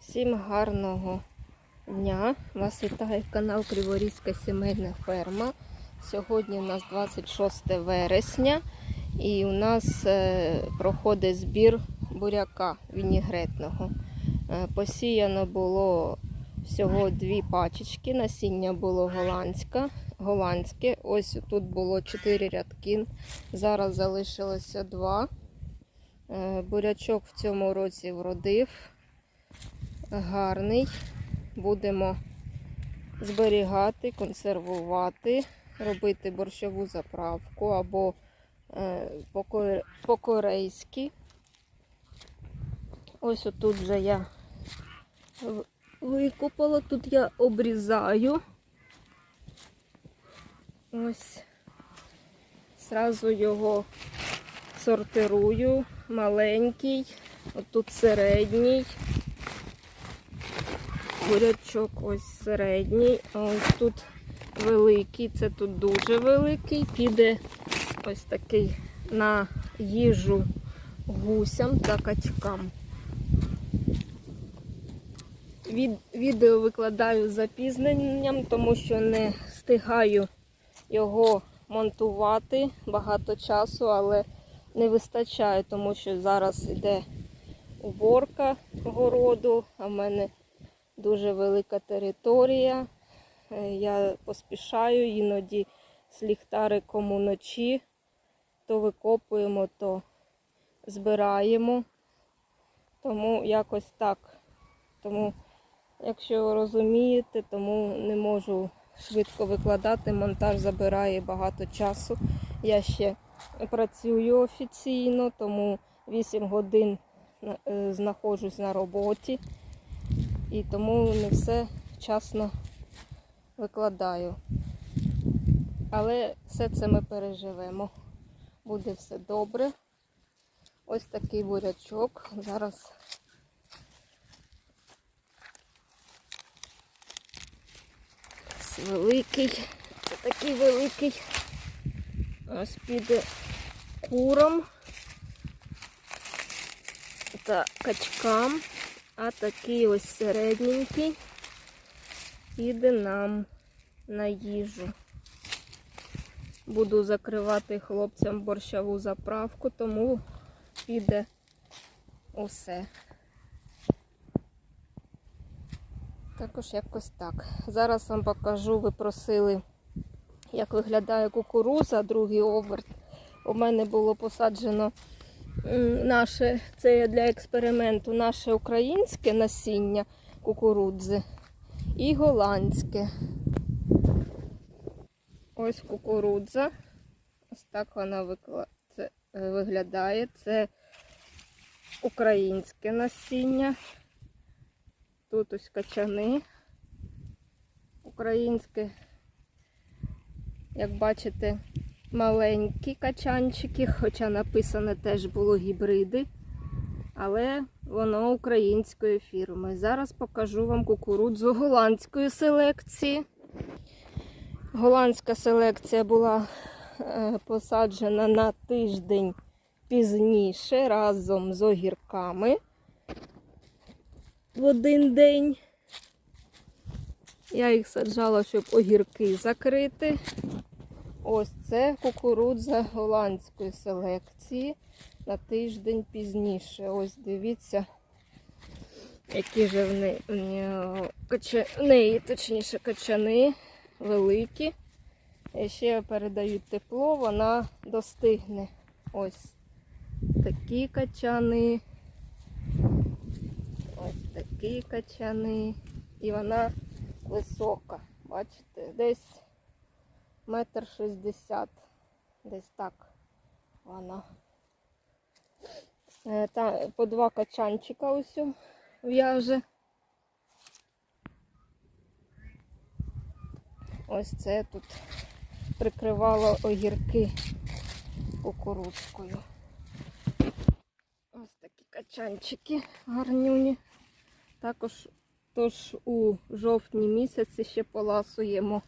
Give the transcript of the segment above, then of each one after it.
Всім гарного дня! Вас вітає канал Криворізька сімейна ферма. Сьогодні у нас 26 вересня і у нас е, проходить збір буряка вінігретного. Е, Посіяно було всього дві пачечки. Насіння було голландське. голландське. Ось тут було 4 рядки. Зараз залишилося два. Е, Бурячок в цьому році вродив гарний. Будемо зберігати, консервувати, робити борщову заправку або е, по-ко- по-корейськи. Ось отут вже я викопала, тут я обрізаю. Ось. Зразу його сортирую. Маленький, отут середній. Бурячок ось середній, а ось тут великий, це тут дуже великий, піде ось такий на їжу гусям та качкам. Від, відео викладаю запізненням, тому що не встигаю його монтувати багато часу, але не вистачає, тому що зараз йде уборка городу, а в мене дуже велика територія. Е, Я поспішаю іноді з ліхтариком уночі, то викопуємо, то збираємо. Тому якось так. Тому, якщо ви розумієте, тому не можу швидко викладати. Монтаж забирає багато часу. Я ще працюю офіційно, тому 8 годин е, знаходжусь на роботі і тому не все вчасно викладаю. Але все це ми переживемо. Буде все добре. Ось такий бурячок. Зараз великий. Це такий великий. Ось піде курам та качкам. А такий ось середненький піде нам на їжу. Буду закривати хлопцям борщову заправку, тому піде усе. Також якось так. Зараз вам покажу, ви просили, як виглядає кукуруза, другий оберт. У мене було посаджено наше, це для експерименту, наше українське насіння кукурудзи і голландське. Ось кукурудза. Ось так вона е, виглядає. Це українське насіння. Тут ось качани. Українське, як бачите, маленькі качанчики, хоча написано теж було гібриди, але воно української фірми. Зараз покажу вам кукурудзу голландської селекції. Голландська селекція була е, посаджена на тиждень пізніше разом з огірками в один день. Я їх саджала, щоб огірки закрити. Ось це кукурудза голландської селекції на тиждень пізніше. Ось дивіться, які же в неї, в неї, точніше, качани великі. І ще передають тепло, вона достигне. Ось такі качани. Ось такі качани. І вона висока. Бачите, десь метр шістдесят. Десь так вона. Е, Та, по два качанчика ось в'яже. Ось це тут прикривало огірки кукурудзкою. Ось такі качанчики гарнюні. Також тож у жовтні місяці ще поласуємо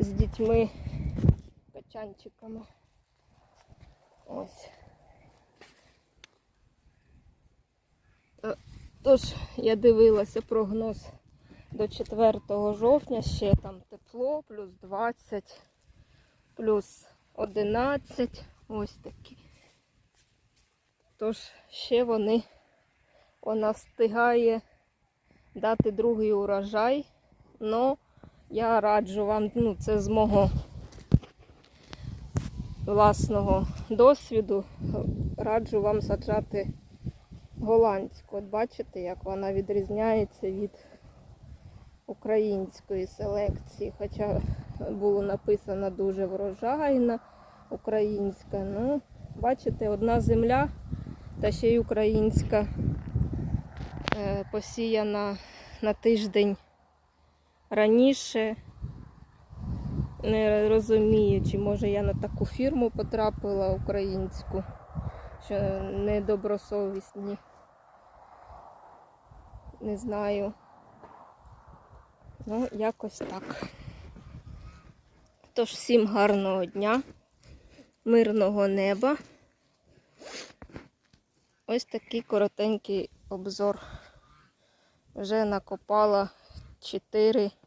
з дітьми качанчиками. Ось. Тож я дивилася прогноз до 4 жовтня, ще там тепло, плюс 20, плюс 11. Ось такі. Тож ще вони, вона встигає дати другий урожай. Но я раджу вам, ну це з мого власного досвіду, раджу вам саджати голландську. От бачите, як вона відрізняється від української селекції. Хоча було написано дуже врожайна українська. Ну, бачите, одна земля та ще й українська е, посіяна на тиждень раніше. Не розумію, чи може я на таку фірму потрапила українську, що недобросовісні. Не знаю. Ну, якось так. Тож всім гарного дня, мирного неба. Ось такий коротенький обзор. Вже накопала 4 мішо-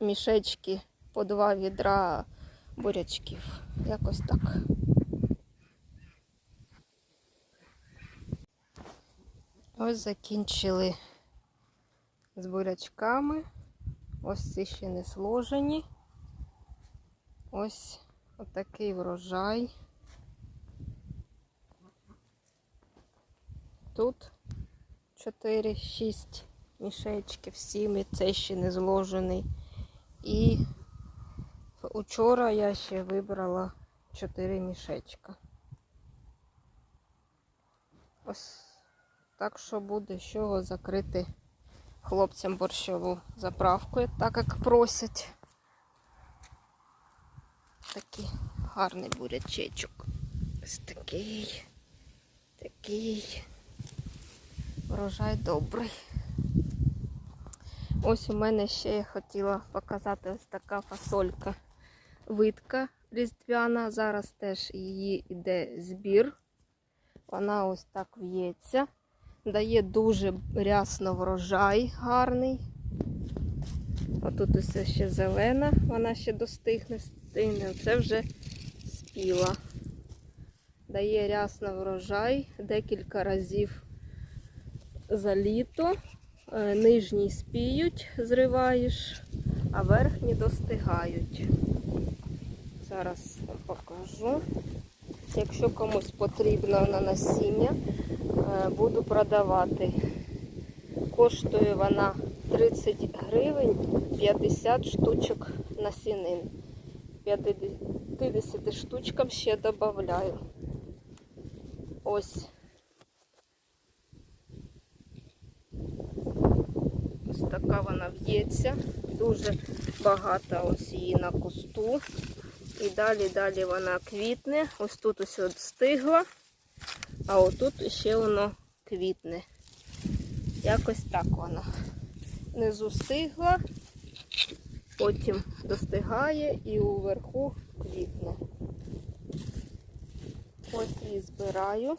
мішечки по два відра бурячків. Якось так. Ось закінчили з бурячками. Ось ці ще не сложені. Ось отакий врожай. Тут 4, 6 мішечки всіми, це ще не зложений. І вчора я ще вибрала 4 мішечка. Ось так що буде з чого закрити хлопцям борщову заправку, так як просять. Такий гарний бурячечок. Ось такий, такий. Врожай добрий. Ось у мене ще я хотіла показати ось така фасолька витка різдвяна. Зараз теж її йде збір. Вона ось так в'ється. Дає дуже рясно врожай гарний. Отут ось ще зелена, вона ще достигне, стигне. Це вже спіла. Дає рясно врожай декілька разів за літо. Е, Нижні спіють, зриваєш, а верхні достигають. Зараз вам покажу. Якщо комусь потрібно на насіння, е, буду продавати. Коштує вона 30 гривень 50 штучок насінин. 50 штучкам ще додаю. Ось. Ось така вона в'ється. Дуже багато ось її на кусту. І далі далі вона квітне. Ось тут ось от стигла, а отут ще воно квітне. Якось так вона. Внизу стигла, потім достигає і уверху квітне. Ось її збираю.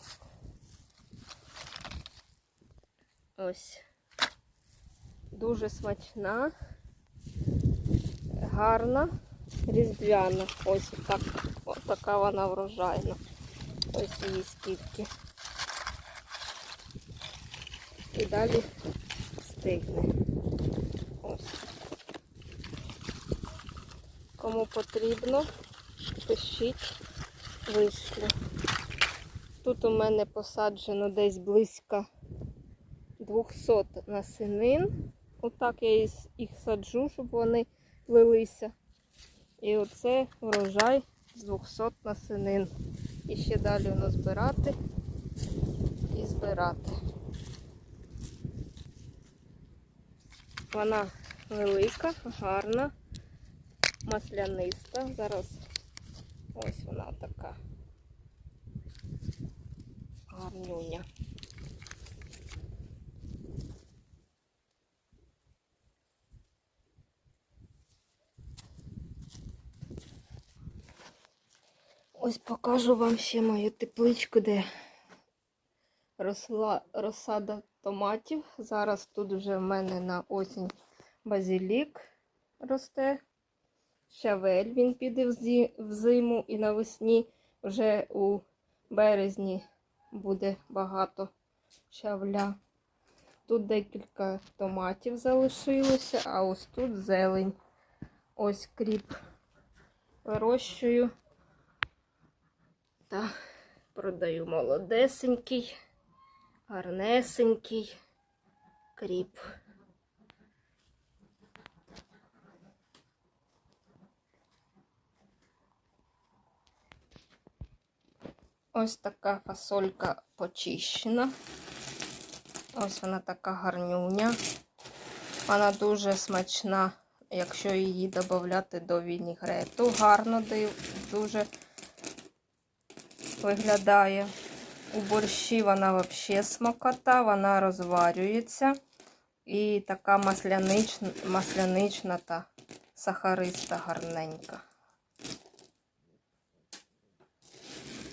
Ось. Дуже смачна, гарна, різдвяна. Ось так, така вона врожайна. Ось її скільки. І далі стигне. Ось. Кому потрібно, пишіть, вишлю. Тут у мене посаджено десь близько 200 насінин. Отак я їх- саджу, щоб вони плелися. І оце врожай з 200 насінин. І ще далі воно збирати і збирати. Вона велика, гарна, масляниста. Зараз ось вона така гарнюня. Ось покажу вам ще мою тепличку, де росла розсада томатів. Зараз тут вже в мене на осінь базилік росте. Щавель він піде взі- взиму і навесні вже у березні буде багато щавля. Тут декілька томатів залишилося, а ось тут зелень. Ось кріп вирощую та продаю молодесенький, гарнесенький кріп. Ось така фасолька почищена. Ось вона така гарнюня. Вона дуже смачна, якщо її додати до вінігрету. Гарно дуже виглядає. У борщі вона взагалі смакота, вона розварюється. І така маслянична, маслянична та сахариста гарненька.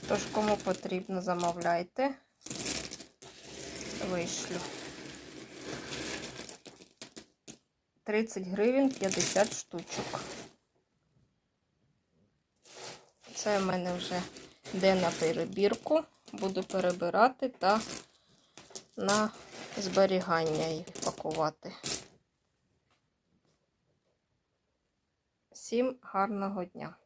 Тож, кому потрібно, замовляйте. Вишлю. 30 гривень 50 штучок. Це в мене вже йде на перебірку. Буду перебирати та на зберігання їх пакувати. Всім гарного дня!